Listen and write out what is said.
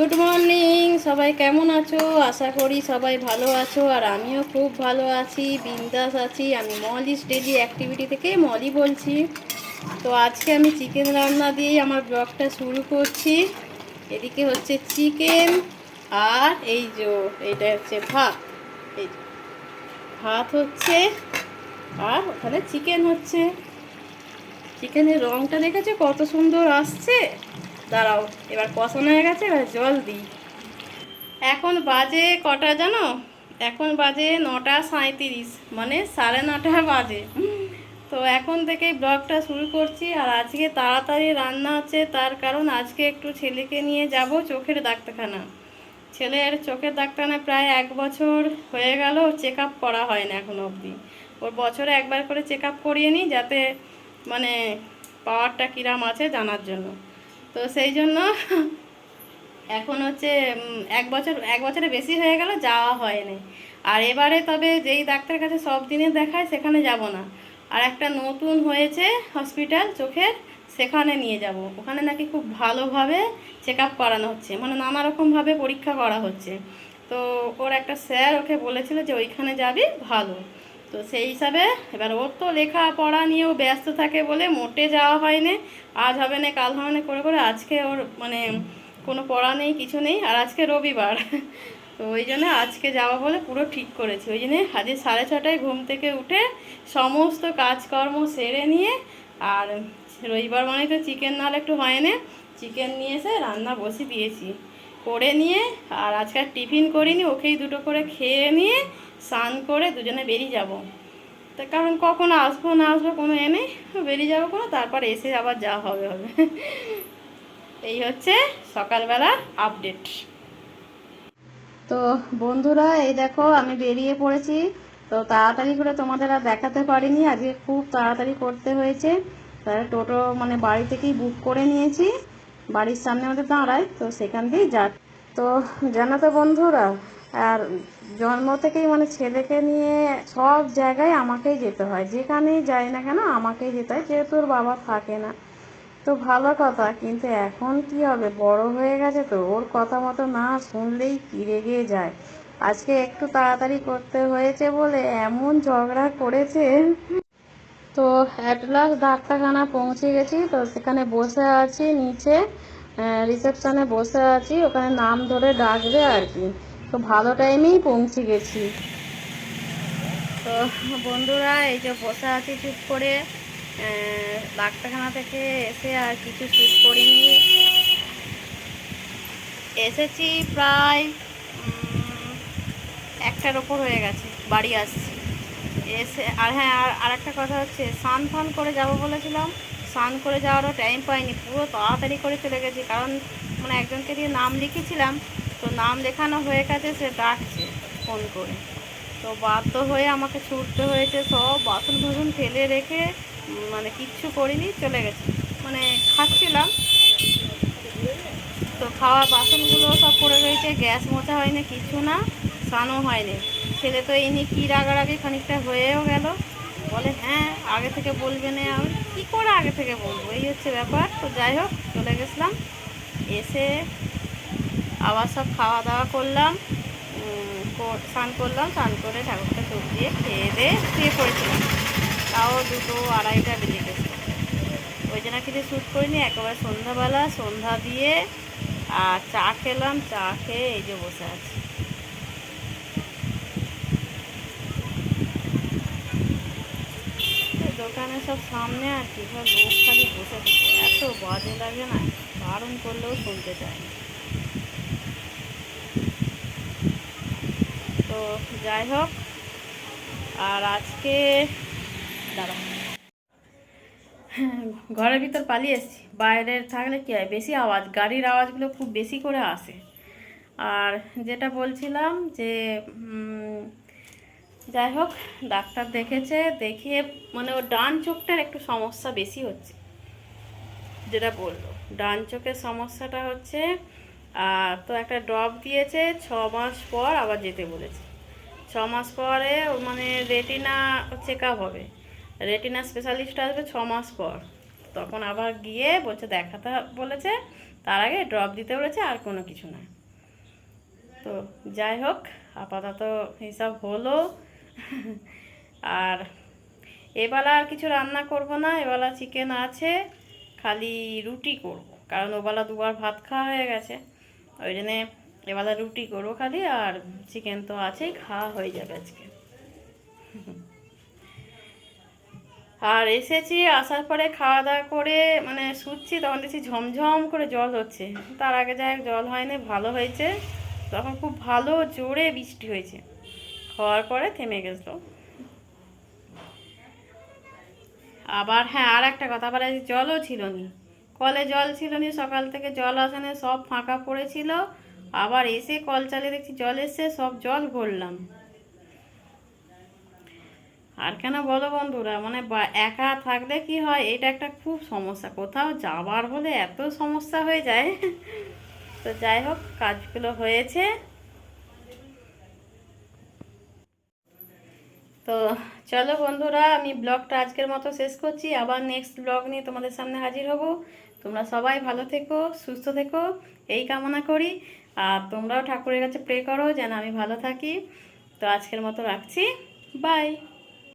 Good morning সবাই কেমন আছো? আশা করি সবাই ভালো আছো, আর আমিও খুব ভালো আছি, বিন্দাস আছি। আমি মলি ডেলি অ্যাক্টিভিটি থেকে মলি বলছি। তো আজকে আমি চিকেন রান্না দিয়েই আমার ব্লগটা শুরু করছি। এদিকে হচ্ছে চিকেন আর এই যে এটা হচ্ছে ভাত। এই ভাত হচ্ছে, আর ওখানে চিকেন হচ্ছে। চিকেনের রংটা দেখেছ? কত সুন্দর আসছে? দাঁড়াও, এবার কষানো হয়ে গেছে, এবার জল দিই। এখন বাজে কটা জানো? এখন বাজে নটা সাঁত্রিশ মানে সাড়ে নটা বাজে। তো এখন থেকেই ব্লগটা শুরু করছি, আর আজকে তাড়াতাড়ি রান্না আছে তার কারণ আজকে একটু ছেলেকে নিয়ে যাব চোখের ডাক্তারখানা। ছেলের চোখের ডাক্তারখানা প্রায় এক বছর হয়ে গেল চেক আপ করা হয় না এখন অবধি। ওর বছরে একবার করে চেক আপ করিয়ে নিই, যাতে মানে পাওয়ারটা কিরাম আছে জানার জন্য। তো সেই জন্য এখন হচ্ছে এক বছর, এক বছরে বেশি হয়ে গেল, যাওয়া হয়নি। আর এবারে তবে যেই ডাক্তারের কাছে সব দিনে দেখায়, সেখানে যাব না। আর একটা নতুন হয়েছে হসপিটাল চোখের, সেখানে নিয়ে যাব। ওখানে নাকি খুব ভালোভাবে চেক আপ করানো হচ্ছে। মানে নানা রকমভাবে পরীক্ষা করা হচ্ছে। তো ওর একটা স্যার ওকে বলেছিল যে, ওইখানে যাবি, ভালো। তো সেই হিসাবে এবার ওর তো লেখাপড়া নিয়েও ব্যস্ত থাকে বলে মোটে যাওয়া হয়নি। আজ হবে না, কাল হবে না করে করে আজকে ওর মানে কোনো পড়া নেই, কিছু নেই, আর আজকে রবিবার। তো ওই জন্য আজকে যাওয়া বলে পুরো ঠিক করেছি। ওই জন্যে আজকে সাড়ে ছটায় ঘুম থেকে উঠে সমস্ত কাজকর্ম সেরে নিয়ে, আর রবিবার মানে তো চিকেন নাহলে একটু হয় না, চিকেন নিয়ে এসে রান্না বসে দিয়েছি। করে নিয়ে, আর আজকে টিফিন করিনি, ওকেই দুটো করে খেয়ে নিয়ে স্নান করে দুজনে বেরিয়ে যাব। তা কারণ কখন আসব, না আসব কোনো এ নেই, বেরিয়ে যাব কোনো, তারপর এসে আবার যা হবে হবে। এই হচ্ছে সকালবেলা আপডেট তো বন্ধুরা, এই দেখো আমি বেরিয়ে পড়েছি। তো তাড়াতাড়ি করে তোমাদের আর দেখাতে পারিনি, আজকে খুব তাড়াতাড়ি করতে হয়েছে। তাহলে টোটো মানে বাড়ি থেকেই বুক করে নিয়েছি। বাড়ির সামনে আমাদের দাঁড়ায়, তো সেখান দিয়েই যা তো জানো তো বন্ধুরা আর জন্ম থেকেই মানে ছেলেকে নিয়ে সব জায়গায় আমাকেই যেতে হয়। যেখানেই যাই না কেন আমাকেই যেতে হয়। যেহেতু ওর বাবা থাকে না। তো ভালো কথা, কিন্তু এখন কি হবে? বড় হয়ে গেছে তো। ওর কথা মতো না শুনলেই কি রেগে যায়? আজকে একটু তাড়াতাড়ি করতে হয়েছে বলে এমন ঝগড়া করেছে। তো অ্যাট লাস্ট ডাক্তারখানা পৌঁছে গেছি। তো সেখানে বসে আছি, নিচে রিসেপশনে বসে আছি। ওখানে নাম ধরে ডাকবে আর কি। তো ভালো টাইমেই পৌঁছে গেছি। তো বন্ধুরা, এই যে বসে আছি চুপ করে ডাক্তারখানা থেকে এসে আর কিছু শ্যুট করিনি। এসেছি প্রায় একটার ওপর হয়ে গেছে, বাড়ি আসছি। এসে, আর হ্যাঁ আর আর একটা কথা হচ্ছে, স্নান ফান করে যাব বলেছিলাম, স্নান করে যাওয়ারও টাইম পাইনি, পুরো তাড়াতাড়ি করে চলে গেছি, কারণ মানে একজনকে দিয়ে নাম লিখেছিলাম তো নাম লেখানো হয়ে গেছে, সে ডাকছে ফোন করে। তো বাধ্য হয়ে আমাকে ছুটতে হয়েছে, সব বাসন ফাসন ফেলে রেখে মানে কিচ্ছু করিনি, চলে গেছে। মানে খাচ্ছিলাম। তো খাওয়া বাসনগুলো সব পড়ে রয়েছে, গ্যাস মোছা হয়নি, কিছু না, স্নানও হয়নি। ছেলে তো এই কী রাগারাগি, খানিকটা হয়েও গেল। বলে হ্যাঁ আগে থেকে বলবে না, আমি কী করে আগে থেকে বলব? এই হচ্ছে ব্যাপার। তো যাই হোক, চলে গেছিলাম। এসে আবার সব খাওয়া দাওয়া করলাম স্নান করলাম, স্নান করে ঠাকুরটা চোখ দিয়ে খেয়ে দিয়ে শুয়ে পড়েছিলাম। তাও দুটো আড়াইটা বেজে গেছে। ওই জন্য কিছু শ্যুট করিনি, একেবারে সন্ধ্যাবেলা, সন্ধ্যা দিয়ে, আর চা খেলাম, চা খেয়ে এই যে বসে আছি। দোকানে সব সামনে আর কি সব লোক খালি বসে এত বাজে লাগে না বারণ করলেও শুনতে চায় না। তো যাই হোক আর আজকে দাঁড়া হ্যাঁ, ঘরের ভিতর পালিয়ে এসেছি। বাইরে থাকলে কি হয় বেশি আওয়াজ গাড়ির আওয়াজগুলো খুব বেশি করে আসে। আর যেটা বলছিলাম যে যাই হোক ডাক্তার দেখেছে দেখিয়ে মানে ওর ডান চোখটার একটু সমস্যা বেশি হচ্ছে। যেটা বলল ডান চোখের সমস্যাটা হচ্ছে আর তো একটা ড্রপ দিয়েছে, ছ মাস পর আবার যেতে বলেছে। ছ মাস পরে মানে রেটিনা চেক আপ হবে। রেটিনা স্পেশালিস্ট আসবে ছ মাস পর। তখন আবার গিয়ে বলছে, দেখাতে বলেছে, তার আগে ড্রপ দিতে বলেছে, আর কোনো কিছু না। তো যাই হোক, আপাতত হিসাব হলো। আর এবেলা আর কিছু রান্না করব না, এবেলা চিকেন আছে, খালি রুটি করব। কারণ ওবেলা দুবার ভাত খাওয়া হয়ে গেছে। ওই জন্যে এবেলা রুটি করব খালি আর চিকেন তো আছেই, খাওয়া হয়ে যাবে আজকে। আর এসেছি, আসার পরে খাওয়া দাওয়া করে মানে শুচ্ছি, তখন দেখছি ঝমঝম করে জল হচ্ছে। তার আগে যাই জল হয়নি, ভালো হয়েছে। তখন খুব ভালো জোরে বৃষ্টি হয়েছে। হওয়ার পরে থেমে গেছিল। আবার হ্যাঁ আর একটা কথা আবার জলও ছিল নি কলে জল ছিল নি, সকাল থেকে জল আসেনি, সব ফাঁকা পড়েছিল। আবার এসে কল চালিয়ে দেখছি জল এসে সব জল ভরলাম। আর কেন বলো বন্ধুরা মানে একা থাকলে কি হয়, এটা একটা খুব সমস্যা। কোথাও যাবার হলে এত সমস্যা হয়ে যায়। তো যাই হোক, কাজগুলো হয়েছে। তো চলো বন্ধুরা, আমি ব্লগটা আজকের মতো শেষ করছি। আবার নেক্সট ব্লগ নিয়ে তোমাদের সামনে হাজির হব। তোমরা সবাই ভালো থেকো, সুস্থ থেকো, এই কামনা করি। আর তোমরাও ঠাকুরের কাছে প্রে করো যেন আমি ভালো থাকি। তো আজকের মতো রাখছি। বাই